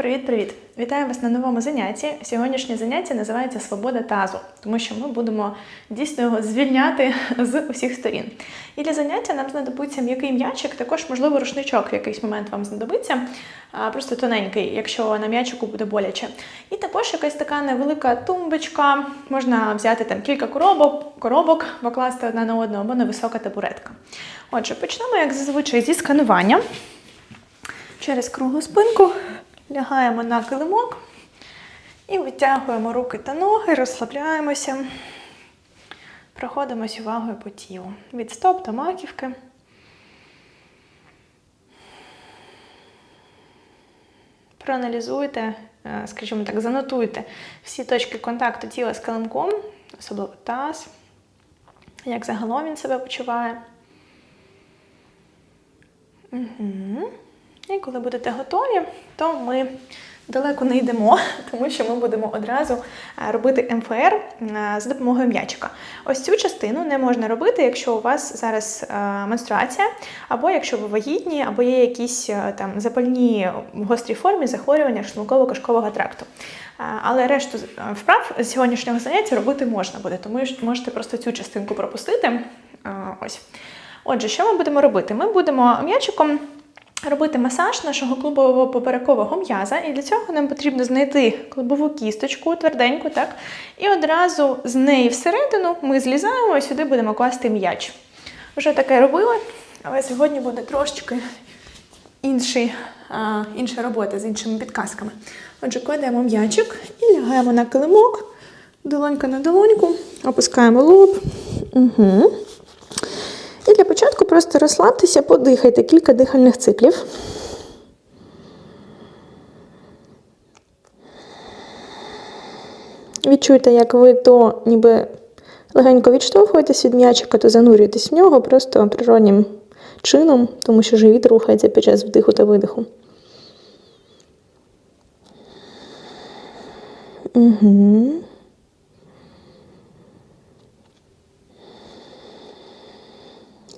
Привіт-привіт! Вітаю вас на новому занятті. Сьогоднішнє заняття називається Свобода тазу, тому що ми будемо дійсно його звільняти з усіх сторін. І для заняття нам знадобиться м'який м'ячик, також, можливо, рушничок в якийсь момент вам знадобиться, просто тоненький, якщо на м'ячику буде боляче. І також якась така невелика тумбочка. Можна взяти там кілька коробок, коробок покласти одна на одну або невисока табуретка. Отже, почнемо, як зазвичай, зі сканування. Через круглу спинку лягаємо на килимок і витягуємо руки та ноги, розслабляємося, проходимось увагою по тілу. Від стоп до маківки. Проаналізуйте, е, скажімо так, занотуйте всі точки контакту тіла з килимком, особливо таз, як загалом він себе почуває. Угу. І коли будете готові, то ми далеко не йдемо, тому що ми будемо одразу е, робити МФР е, з допомогою м'ячика. Ось цю частину не можна робити, якщо у вас зараз е, менструація, або якщо ви вагітні, або є якісь там запальні в гострій формі захворювання шлунково-кишкового тракту. Але решту вправ з сьогоднішнього заняття робити можна буде, тому можете просто цю частинку пропустити. Ось. Отже, що ми будемо робити? Ми будемо м'ячиком робити масаж нашого клубового поперекового м'яза, і для цього нам потрібно знайти клубову кісточку тверденьку, так? І одразу з неї всередину ми злізаємо і сюди будемо класти м'яч. Вже таке робили, але сьогодні буде трошечки інший, а, інша робота з іншими підказками. Отже, кладемо м'ячик і лягаємо на килимок, долонька на долоньку, опускаємо лоб. Угу. Просто розслабтеся, подихайте кілька дихальних циклів. Відчуйте, як ви то ніби легенько відштовхуєтесь від м'ячика, то занурюєтесь в нього просто природнім чином, тому що живіт рухається під час вдиху та видиху. Угу.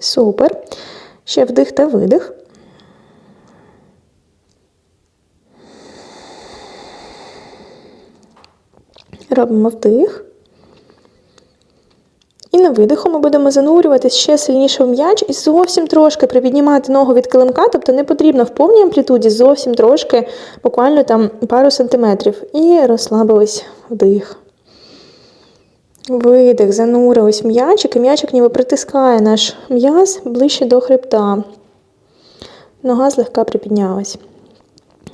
Супер. Ще вдих та видих. Робимо вдих. І на видиху ми будемо занурюватись ще сильніше в м'яч і зовсім трошки припіднімати ногу від килимка, тобто не потрібно в повній амплітуді, зовсім трошки, буквально там пару сантиметрів. І розслабились вдих. Видих, занурились м'ячик, і м'ячик ніби притискає наш м'яз ближче до хребта. Нога злегка припіднялась.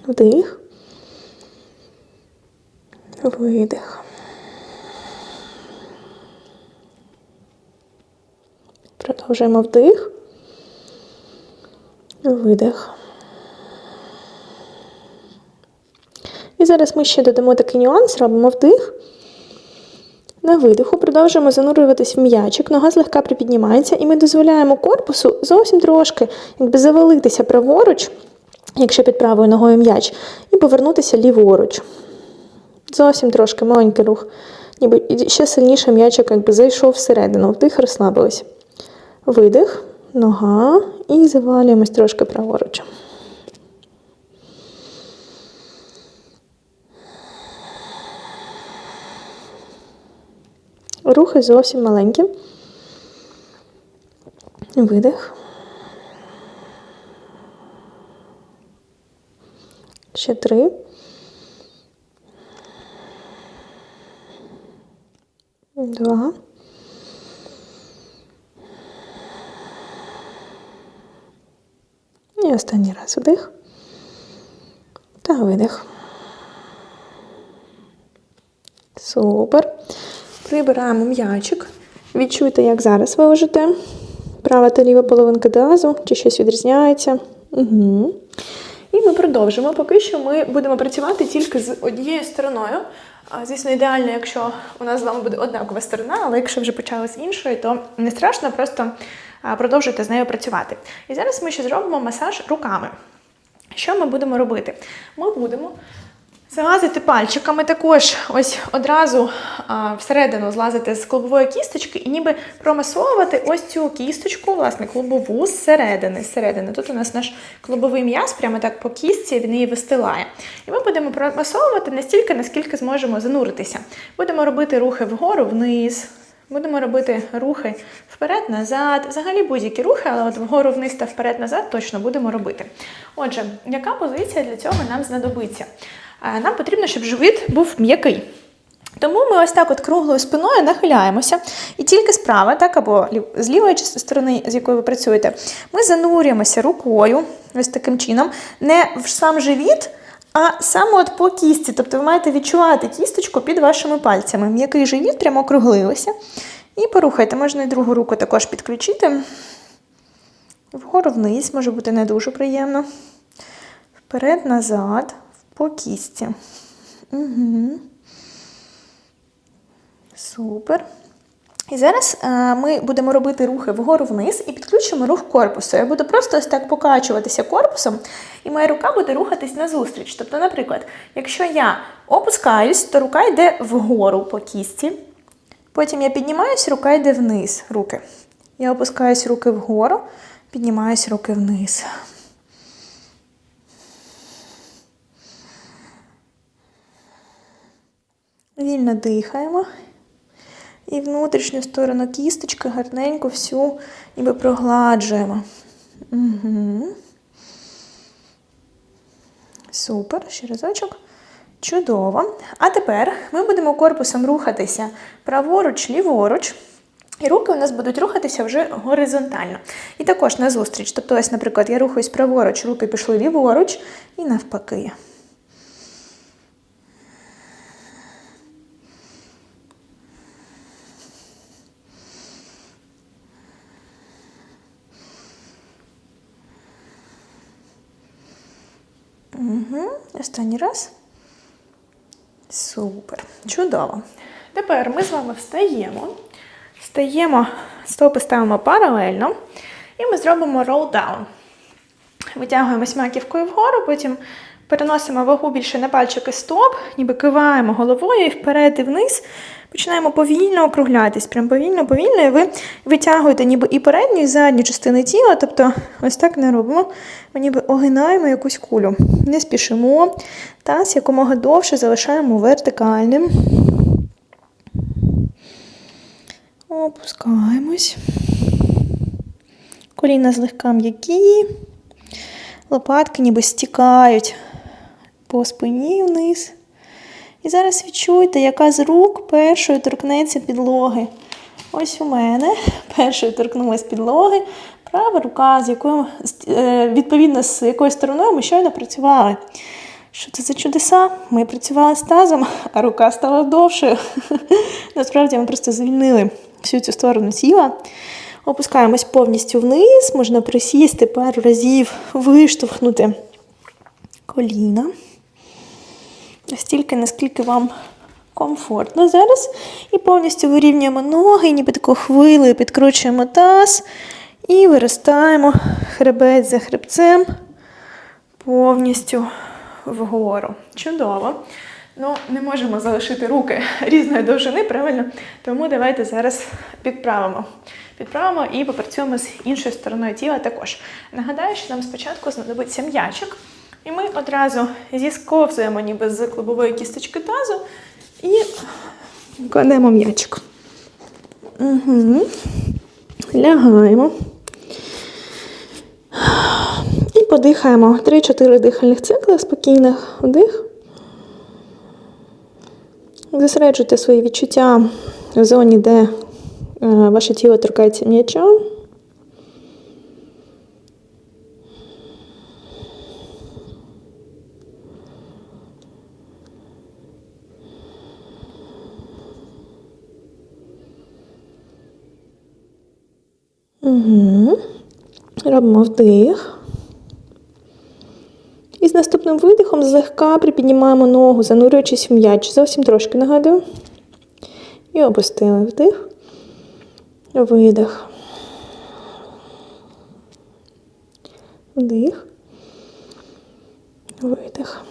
Вдих. Видих. Продовжуємо вдих. Видих. І зараз ми ще додамо такий нюанс, робимо вдих. На видиху продовжуємо занурюватись в м'ячик, нога злегка припіднімається, і ми дозволяємо корпусу зовсім трошки якби завалитися праворуч, якщо під правою ногою м'яч, і повернутися ліворуч. Зовсім трошки маленький рух. Ніби ще сильніше м'ячик якби зайшов всередину. Вдих, розслабились. Видих, нога і завалюємось трошки праворуч. Рухи зовсім маленькі. Видих. Ще три. Два. І останній раз вдих. Та видих. Супер. Прибираємо м'ячик. Відчуйте, як зараз ви лежите. Права та ліва половинка тазу, чи щось відрізняється. Угу. І ми продовжимо. Поки що ми будемо працювати тільки з однією стороною. Звісно, ідеально, якщо у нас з вами буде однакова сторона, але якщо вже почали з іншої, то не страшно, просто продовжуйте з нею працювати. І зараз ми ще зробимо масаж руками. Що ми будемо робити? Ми будемо Залазити пальчиками також ось одразу а, всередину злазити з клубової кісточки і ніби промасовувати ось цю кісточку, власне, клубову зсередини. зсередини. Тут у нас наш клубовий м'яз, прямо так по кістці, він її вистилає. І ми будемо промасовувати настільки, наскільки зможемо зануритися. Будемо робити рухи вгору, вниз. Будемо робити рухи вперед-назад, взагалі будь-які рухи, але от вгору вниз та вперед-назад точно будемо робити. Отже, яка позиція для цього нам знадобиться? Е, Нам потрібно, щоб живіт був м'який. Тому ми ось так от круглою спиною нахиляємося, і тільки справа, так, або з лівої сторони, з якої ви працюєте, ми занурюємося рукою, ось таким чином, не в сам живіт, а саме от по кісті. Тобто ви маєте відчувати кісточку під вашими пальцями. М'який живіт, прямо округлився. І порухайте, можна і другу руку також підключити. Вгору вниз, може бути не дуже приємно. Вперед, назад, по кісті. Угу. Супер. І зараз е, ми будемо робити рухи вгору вниз і підключимо рух корпусу. Я буду просто ось так покачуватися корпусом, і моя рука буде рухатись назустріч. Тобто, наприклад, якщо я опускаюсь, то рука йде вгору по кісті. Потім я піднімаюсь, рука йде вниз. Руки. Я опускаюсь руки вгору, піднімаюсь руки вниз. Вільно дихаємо. І внутрішню сторону кісточки гарненько всю ніби прогладжуємо. Угу. Супер, ще разочок. Чудово. А тепер ми будемо корпусом рухатися праворуч, ліворуч. І руки у нас будуть рухатися вже горизонтально. І також назустріч. Тобто, ось, наприклад, я рухаюсь праворуч, руки пішли ліворуч і навпаки. Угу. Останній раз. Супер. Чудово. Тепер ми з вами встаємо. Встаємо, стопи ставимо паралельно. І ми зробимо roll down. Витягуємось маківкою вгору, потім переносимо вагу більше на пальчики стоп, ніби киваємо головою і вперед і вниз. Починаємо повільно округлятись. Прям повільно, повільно. І ви витягуєте ніби і передню, і задню частини тіла. Тобто ось так не робимо. Ми ніби огинаємо якусь кулю. Не спішимо. Таз якомога довше залишаємо вертикальним. Опускаємось. Коліна злегка м'які. Лопатки ніби стікають по спині вниз. І зараз відчуйте, яка з рук першою торкнеться підлоги. Ось у мене першою торкнулась підлоги. Права рука, з якою, е, відповідно, з якою стороною ми щойно працювали. Що це за чудеса? Ми працювали з тазом, а рука стала довшою. Насправді ми просто звільнили всю цю сторону тіла. Опускаємось повністю вниз, можна присісти пару разів, виштовхнути коліна. Настільки, наскільки вам комфортно зараз. І повністю вирівнюємо ноги, ніби таку хвилею підкручуємо таз і виростаємо хребець за хребцем повністю вгору. Чудово. Ну, не можемо залишити руки різної довжини, правильно? Тому давайте зараз підправимо. Підправимо і попрацюємо з іншою стороною тіла також. Нагадаю, що нам спочатку знадобиться м'ячик, і ми одразу зісковзуємо ніби з клубової кісточки тазу і кладемо м'ячик. Угу. Лягаємо. І подихаємо 3-4 дихальних цикли спокійних. Вдих. Зосереджуйте свої відчуття в зоні, де е, ваше тіло торкається м'яча. Робимо вдих. І з наступним видихом злегка припіднімаємо ногу, занурюючись в м'яч. Зовсім трошки нагадую. І опустили вдих. Видих. Вдих. Видих.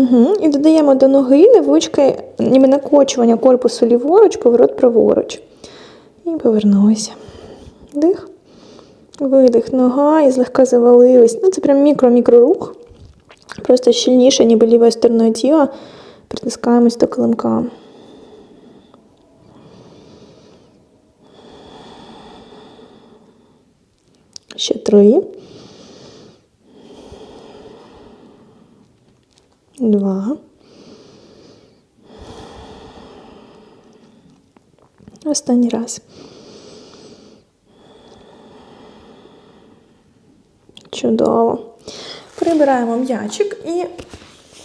Угу. І додаємо до ноги невеличке ніби накочування корпусу ліворуч, поворот праворуч. І повернулися. Дих. Видих, нога і злегка завалились. Ну, це прям мікро-мікро рух. Просто щільніше, ніби лівою стороною тіла. Притискаємось до килимка. Ще три. Два. Останній раз. Чудово. Прибираємо м'ячик і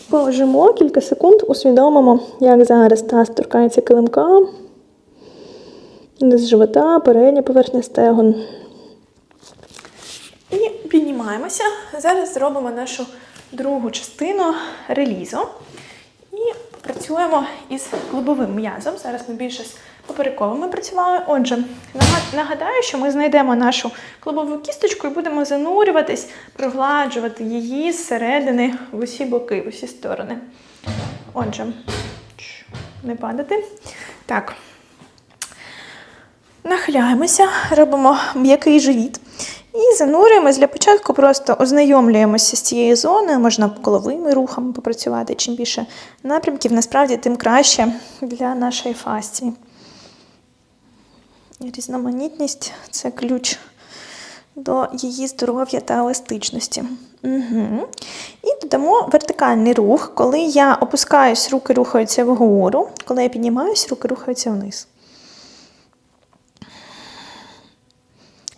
полежимо кілька секунд, усвідомимо, як зараз таз торкається килимка, низ живота, передня поверхня стегон. І піднімаємося. Зараз зробимо нашу другу частину релізу. І працюємо із клубовим м'язом. Зараз ми більше з поперековими працювали. Отже, нагадаю, що ми знайдемо нашу клубову кісточку і будемо занурюватись, прогладжувати її зсередини в усі боки, в усі сторони. Отже, не падати. Так. Нахиляємося, робимо м'який живіт. І занурюємось для початку, просто ознайомлюємося з цією зоною, можна коловими рухами попрацювати. Чим більше напрямків, насправді, тим краще для нашої фасції. Різноманітність це ключ до її здоров'я та еластичності. Угу. І додамо вертикальний рух. Коли я опускаюсь, руки рухаються вгору, коли я піднімаюсь, руки рухаються вниз.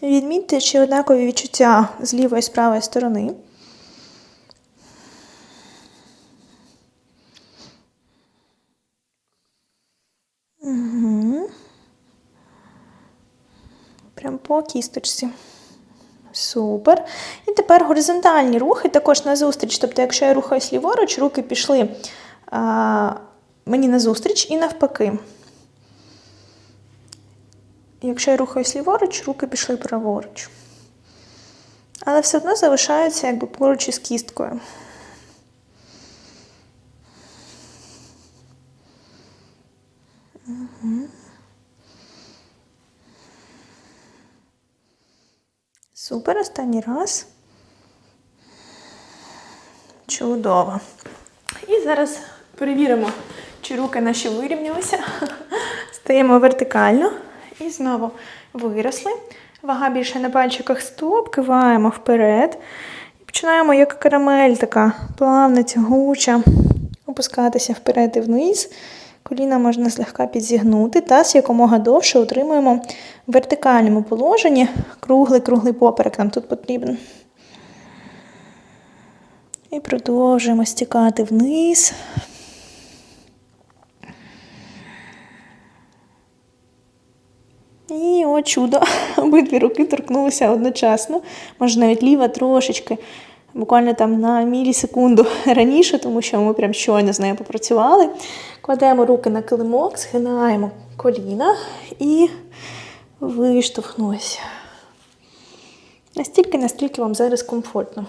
Відмітьте, чи однакові відчуття з лівої і з правої сторони. Угу. По кісточці. Супер. І тепер горизонтальні рухи також назустріч. Тобто, якщо я рухаюсь ліворуч, руки пішли а, мені назустріч і навпаки. Якщо я рухаюсь ліворуч, руки пішли праворуч. Але все одно залишаються якби поруч із кісткою. Супер, останній раз. Чудово. І зараз перевіримо, чи руки наші вирівнялися. Стаємо вертикально. І знову виросли. Вага більше на пальчиках стоп, киваємо вперед. І починаємо, як карамель, така плавна, тягуча, опускатися вперед і вниз. Коліна можна злегка підзігнути. Таз якомога довше утримуємо в вертикальному положенні. Круглий-круглий поперек нам тут потрібен. І продовжуємо стікати вниз. І о чудо, обидві руки торкнулися одночасно. Може навіть ліва трошечки, буквально там на мілісекунду раніше, тому що ми прям щойно з нею попрацювали. Кладемо руки на килимок, згинаємо коліна і виштовхнулися. Настільки, наскільки вам зараз комфортно.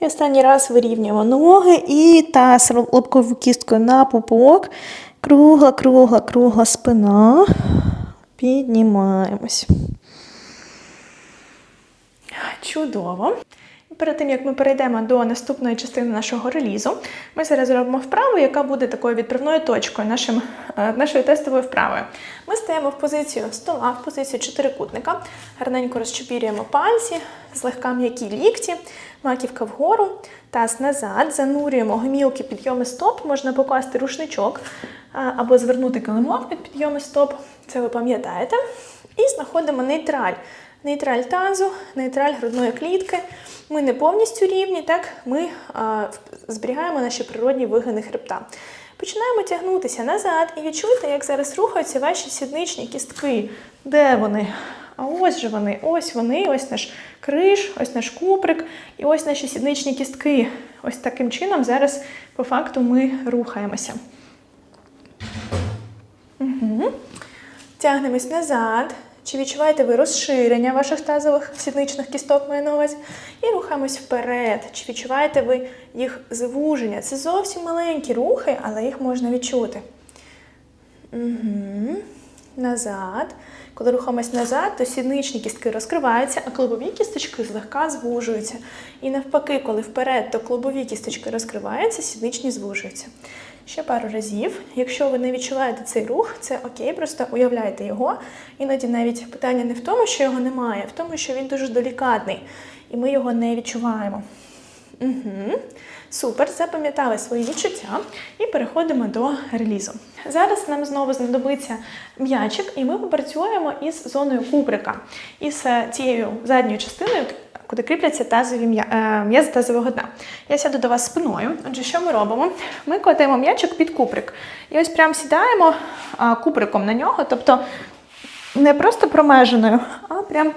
І останній раз вирівнюємо ноги і таз лобковою кісткою на пупок. Кругла, кругла, кругла спина. Піднімаємось. Чудово. Перед тим, як ми перейдемо до наступної частини нашого релізу, ми зараз зробимо вправу, яка буде такою відправною точкою нашим, е, нашої тестової вправи. Ми стаємо в позицію стола, в позицію чотирикутника, гарненько розчепірюємо пальці, злегка м'які лікті, маківка вгору, таз назад, занурюємо гомілки підйоми стоп, можна покласти рушничок або звернути килимок під підйоми стоп, це ви пам'ятаєте. І знаходимо нейтраль. Нейтраль тазу, нейтраль грудної клітки. Ми не повністю рівні, так ми а, зберігаємо наші природні вигини хребта. Починаємо тягнутися назад і відчуйте, як зараз рухаються ваші сідничні кістки. Де вони? А ось же вони, ось вони, ось наш криш, ось наш куприк і ось наші сідничні кістки. Ось таким чином зараз по факту ми рухаємося. Угу. Тягнемось назад, Чи відчуваєте ви розширення ваших тазових сідничних кісток маю на увазі? І рухаємось вперед. Чи відчуваєте ви їх звуження? Це зовсім маленькі рухи, але їх можна відчути. Угу. Назад. Коли рухаємось назад, то сідничні кістки розкриваються, а клубові кісточки злегка звужуються. І навпаки, коли вперед, то клубові кісточки розкриваються, сідничні звужуються. Ще пару разів. Якщо ви не відчуваєте цей рух, це окей, просто уявляйте його. Іноді навіть питання не в тому, що його немає, а в тому, що він дуже делікатний, і ми його не відчуваємо. Угу. Супер, запам'ятали свої відчуття і переходимо до релізу. Зараз нам знову знадобиться м'ячик, і ми попрацюємо із зоною кубрика, із цією задньою частиною, куди кріпляться тазові м'язи тазового дна. Я сяду до вас спиною. Отже, що ми робимо? Ми кладемо м'ячик під кубрик. І ось прямо сідаємо кубриком на нього, тобто не просто промеженою, а прям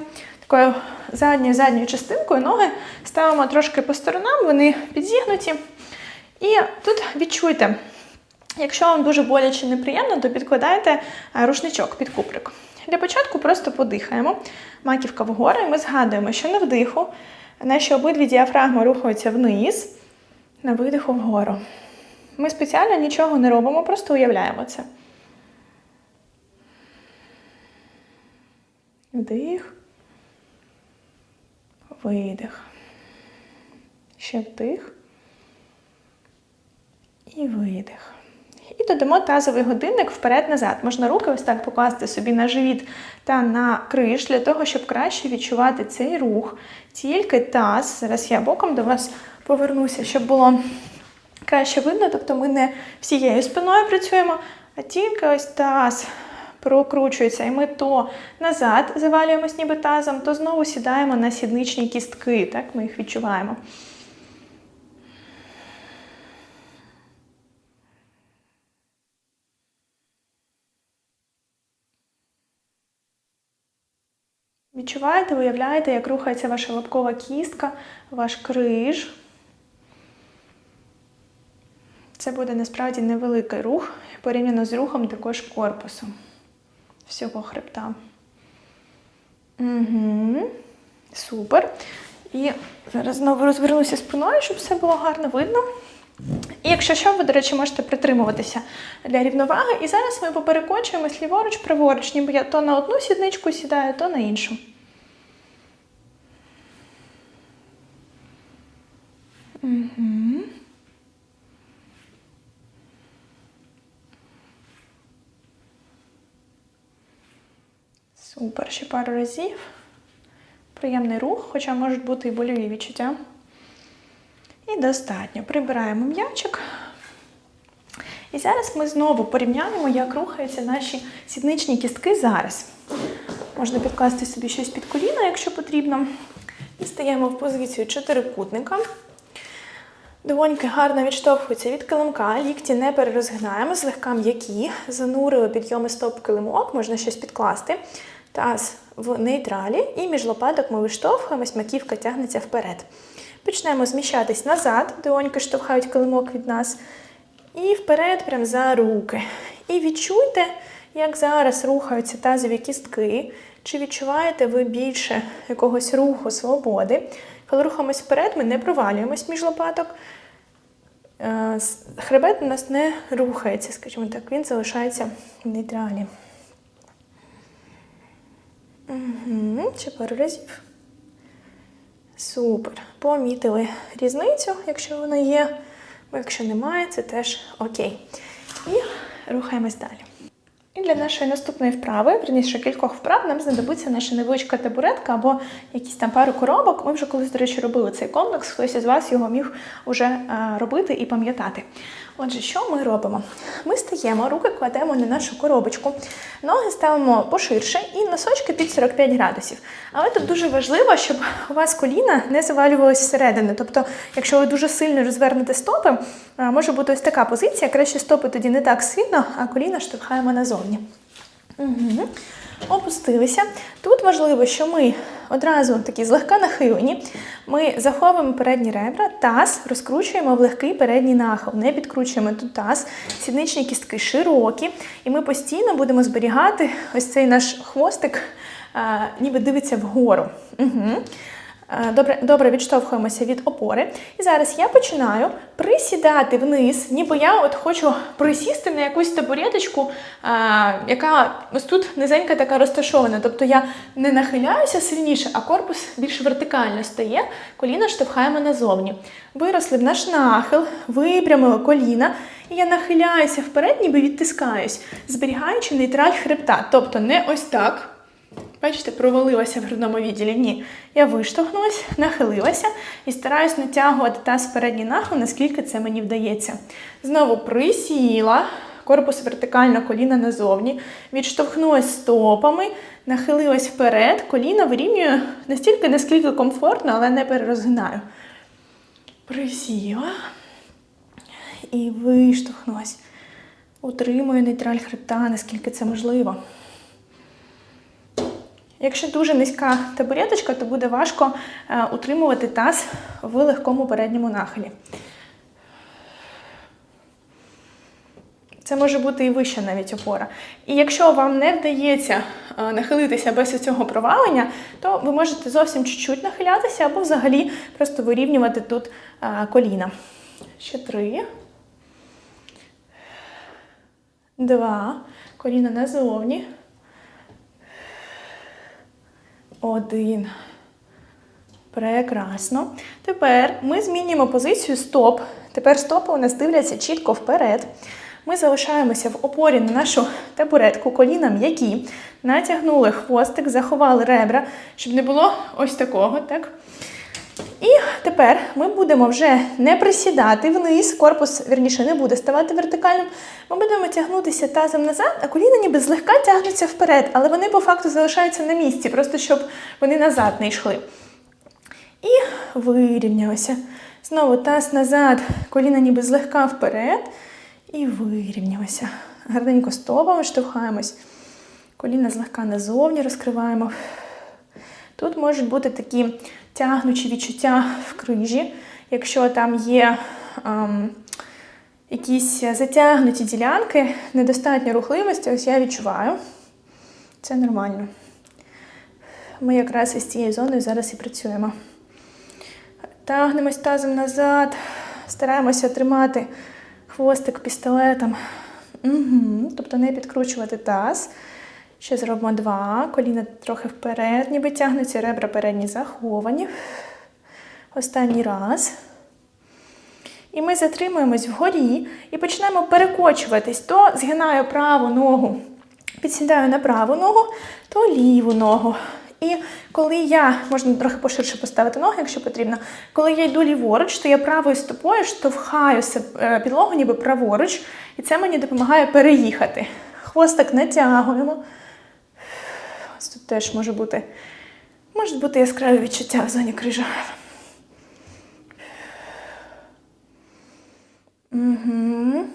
такою задньою задньою частинкою ноги ставимо трошки по сторонам, вони підзігнуті. І тут відчуйте, якщо вам дуже боляче неприємно, то підкладайте рушничок під куприк. Для початку просто подихаємо, маківка вгору, і ми згадуємо, що на вдиху наші обидві діафрагми рухаються вниз, на видиху вгору. Ми спеціально нічого не робимо, просто уявляємо це. Вдих. Видих. Ще вдих. І видих. І додамо тазовий годинник вперед-назад. Можна руки ось так покласти собі на живіт та на криш, для того, щоб краще відчувати цей рух. Тільки таз. Зараз я боком до вас повернуся, щоб було краще видно. Тобто ми не всією спиною працюємо, а тільки ось таз прокручується. І ми то назад завалюємось ніби тазом, то знову сідаємо на сідничні кістки. Так, Ми їх відчуваємо. Відчуваєте, уявляєте, як рухається ваша лобкова кістка, ваш криж. Це буде насправді невеликий рух, порівняно з рухом також корпусу всього хребта. Угу. Супер. І зараз знову розвернуся спиною, щоб все було гарно видно. І якщо що, ви, до речі, можете притримуватися для рівноваги. І зараз ми поперекочуємось ліворуч, праворуч, ніби я то на одну сідничку сідаю, то на іншу. Супер, ще пару разів. Приємний рух, хоча можуть бути і больові відчуття. І достатньо. Прибираємо м'ячик. І зараз ми знову порівняємо, як рухаються наші сідничні кістки зараз. Можна підкласти собі щось під коліна, якщо потрібно. І стаємо в позицію чотирикутника. Долоньки гарно відштовхуються від килимка, лікті не перерозгинаємо, злегка м'які, занурили підйоми стоп килимок, можна щось підкласти. Таз в нейтралі, і між лопаток ми виштовхуємось, маківка тягнеться вперед. Почнемо зміщатись назад, долоньки штовхають килимок від нас. І вперед, прям за руки. І відчуйте, як зараз рухаються тазові кістки. Чи відчуваєте ви більше якогось руху свободи? Коли рухаємось вперед, ми не провалюємось між лопаток. Е, хребет у нас не рухається, скажімо так, він залишається в нейтралі. Угу, Ще пару разів. Супер. Помітили різницю, якщо вона є. Бо якщо немає, це теж окей. І рухаємось далі. Для нашої наступної вправи, верніше кількох вправ, нам знадобиться наша невеличка табуретка або якісь там пару коробок. Ми вже колись, до речі, робили цей комплекс, хтось із вас його міг вже робити і пам'ятати. Отже, що ми робимо? Ми стаємо, руки кладемо на нашу коробочку, ноги ставимо поширше і носочки під 45 градусів. Але тут дуже важливо, щоб у вас коліна не завалювалися зсередини. Тобто, якщо ви дуже сильно розвернете стопи, може бути ось така позиція, краще стопи тоді не так сильно, а коліна штовхаємо назовні. Угу. Опустилися. Тут важливо, що ми одразу такі злегка нахилені. Ми заховуємо передні ребра, таз розкручуємо в легкий передній нахил. Не підкручуємо тут таз, сідничні кістки широкі, і ми постійно будемо зберігати ось цей наш хвостик а, ніби дивиться вгору. Угу. Е, Добре, добре відштовхуємося від опори. І зараз я починаю присідати вниз, ніби я от хочу присісти на якусь табуреточку, е, яка ось тут низенька така розташована. Тобто я не нахиляюся сильніше, а корпус більш вертикально стає, коліна штовхаємо назовні. Виросли в наш нахил, випрямили коліна, і я нахиляюся вперед, ніби відтискаюсь, зберігаючи нейтраль хребта. Тобто не ось так. Бачите, провалилася в грудному відділі. Ні. Я виштовхнулася, нахилилася і стараюсь натягувати таз в передній нахил, наскільки це мені вдається. Знову присіла, корпус вертикально, коліна назовні, відштовхнулася стопами, нахилилась вперед, коліна вирівнюю настільки, наскільки комфортно, але не перерозгинаю. Присіла і виштовхнулась. Утримую нейтраль хребта, наскільки це можливо. Якщо дуже низька табуреточка, то буде важко е, утримувати таз в легкому передньому нахилі. Це може бути і вища навіть опора. І якщо вам не вдається е, нахилитися без цього провалення, то ви можете зовсім чуть-чуть нахилятися або взагалі просто вирівнювати тут е, коліна. Ще три. Два. Коліна назовні. Один. Прекрасно. Тепер ми змінюємо позицію стоп. Тепер стопи у нас дивляться чітко вперед. Ми залишаємося в опорі на нашу табуретку, коліна м'які, натягнули хвостик, заховали ребра, щоб не було ось такого. так? І тепер ми будемо вже не присідати вниз, корпус, вірніше, не буде ставати вертикальним. Ми будемо тягнутися тазом назад, а коліна ніби злегка тягнуться вперед, але вони по факту залишаються на місці, просто щоб вони назад не йшли. І вирівнялися. Знову таз назад, коліна ніби злегка вперед. І вирівнялися. Гарненько стопами штовхаємось. Коліна злегка назовні розкриваємо. Тут можуть бути такі тягнучі відчуття в крижі, якщо там є ем, якісь затягнуті ділянки, недостатньо рухливості, ось я відчуваю. Це нормально. Ми якраз із цією зоною зараз і працюємо. Тягнемось тазом назад, стараємося тримати хвостик пістолетом. Угу. Тобто не підкручувати таз. Ще зробимо два. Коліна трохи вперед, ніби тягнуться, ребра передні заховані. Останній раз. І ми затримуємось вгорі і починаємо перекочуватись. То згинаю праву ногу, підсідаю на праву ногу, то ліву ногу. І коли я, можна трохи поширше поставити ноги, якщо потрібно, коли я йду ліворуч, то я правою стопою штовхаю підлогу ніби праворуч, і це мені допомагає переїхати. Хвостик натягуємо. Ось тут теж може бути, можуть бути яскраві відчуття в зоні крижа. Угу.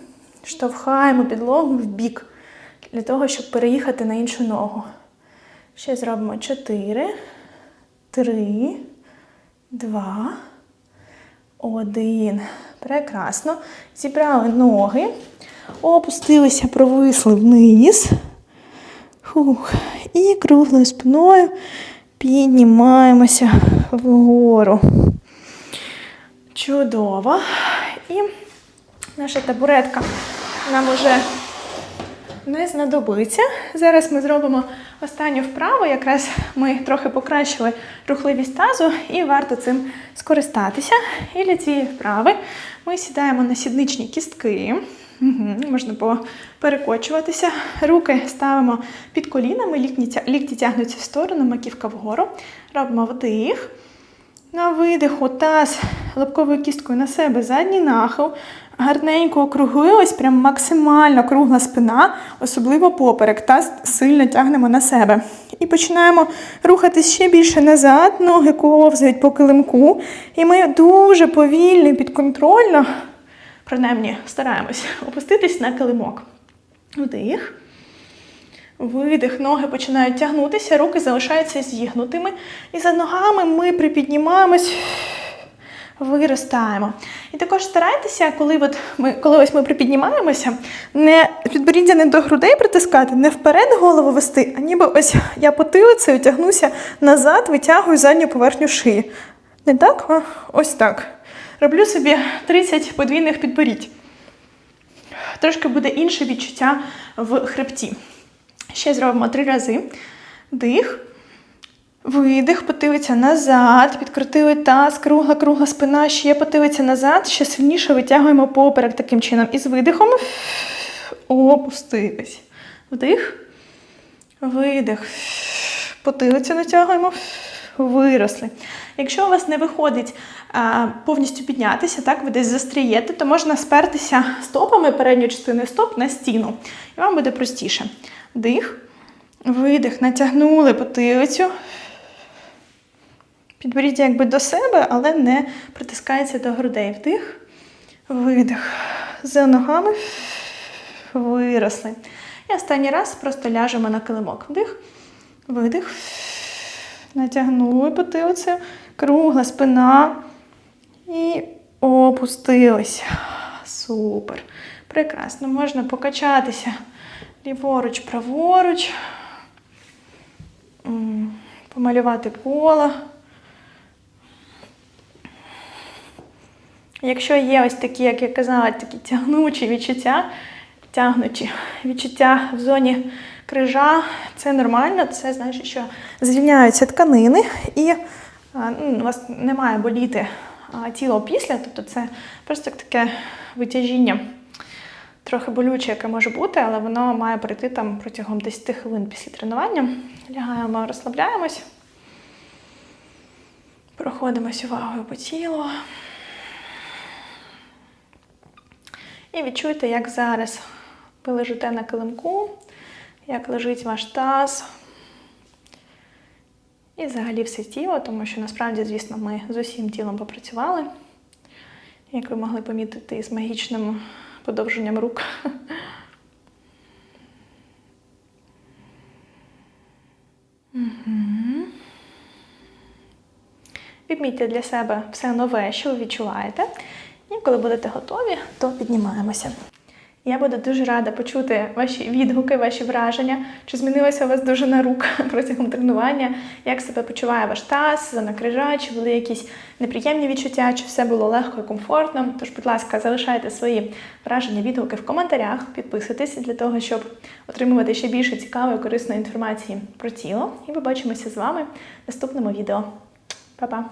Штовхаємо підлогу в бік для того, щоб переїхати на іншу ногу. Ще зробимо 4, 3, 2, 1. Прекрасно. Зібрали ноги, опустилися, провисли вниз. Фух. І круглою спиною піднімаємося вгору. Чудово. І наша табуретка нам уже не знадобиться. Зараз ми зробимо останню вправу. Якраз ми трохи покращили рухливість тазу і варто цим скористатися. І для цієї вправи ми сідаємо на сідничні кістки. Угу, можна перекочуватися. Руки ставимо під колінами, лікті, тягнуться в сторону, маківка вгору. Робимо вдих. На видиху таз лобковою кісткою на себе задній нахил. Гарненько округлилась, прям максимально кругла спина, особливо поперек. Таз сильно тягнемо на себе. І починаємо рухатись ще більше назад, ноги ковзають по килимку. І ми дуже повільно підконтрольно, принаймні стараємось, опуститись на килимок. Вдих. Видих, ноги починають тягнутися, руки залишаються зігнутими. І за ногами ми припіднімаємось виростаємо. І також старайтеся, коли, от ми, коли ось ми припіднімаємося, не підборіддя не до грудей притискати, не вперед голову вести, а ніби ось я потилицею тягнуся назад, витягую задню поверхню шиї. Не так, а ось так. Роблю собі 30 подвійних підборідь. Трошки буде інше відчуття в хребті. Ще зробимо три рази. Дих. Видих, потилиця назад, підкрутили таз, кругла, кругла спина, ще потилиця назад, ще сильніше витягуємо поперек таким чином. І з видихом опустились. Вдих, видих. Потилицю натягуємо, виросли. Якщо у вас не виходить повністю піднятися, так, ви десь застрієте, то можна спертися стопами передньої частини стоп на стіну. І вам буде простіше. Дих, видих, натягнули потилицю. Підберіть якби до себе, але не притискається до грудей. Вдих, видих. За ногами виросли. І останній раз просто ляжемо на килимок. Вдих, видих. Натягнули потилицю, кругла спина. І опустились. Супер. Прекрасно. Можна покачатися ліворуч, праворуч. Помалювати коло. Якщо є ось такі, як я казала, такі тягнучі відчуття, тягнучі відчуття в зоні крижа, це нормально, це значить, що звільняються тканини і у вас не має боліти тіло після, тобто це просто таке витяжіння. Трохи болюче, яке може бути, але воно має пройти там протягом 10 хвилин після тренування. Лягаємо, розслабляємось, проходимось увагою по тілу. І відчуйте, як зараз ви лежите на килимку, як лежить ваш таз. І взагалі все тіло, тому що насправді, звісно, ми з усім тілом попрацювали. Як ви могли помітити з магічним подовженням рук. Відмітьте для себе все нове, що ви відчуваєте. І коли будете готові, то піднімаємося. Я буду дуже рада почути ваші відгуки, ваші враження, чи змінилася у вас дуже на рук протягом тренування, як себе почуває ваш таз, зона крижа, чи були якісь неприємні відчуття, чи все було легко і комфортно. Тож, будь ласка, залишайте свої враження, відгуки в коментарях, підписуйтесь для того, щоб отримувати ще більше цікавої корисної інформації про тіло. І побачимося з вами в наступному відео. Па-па!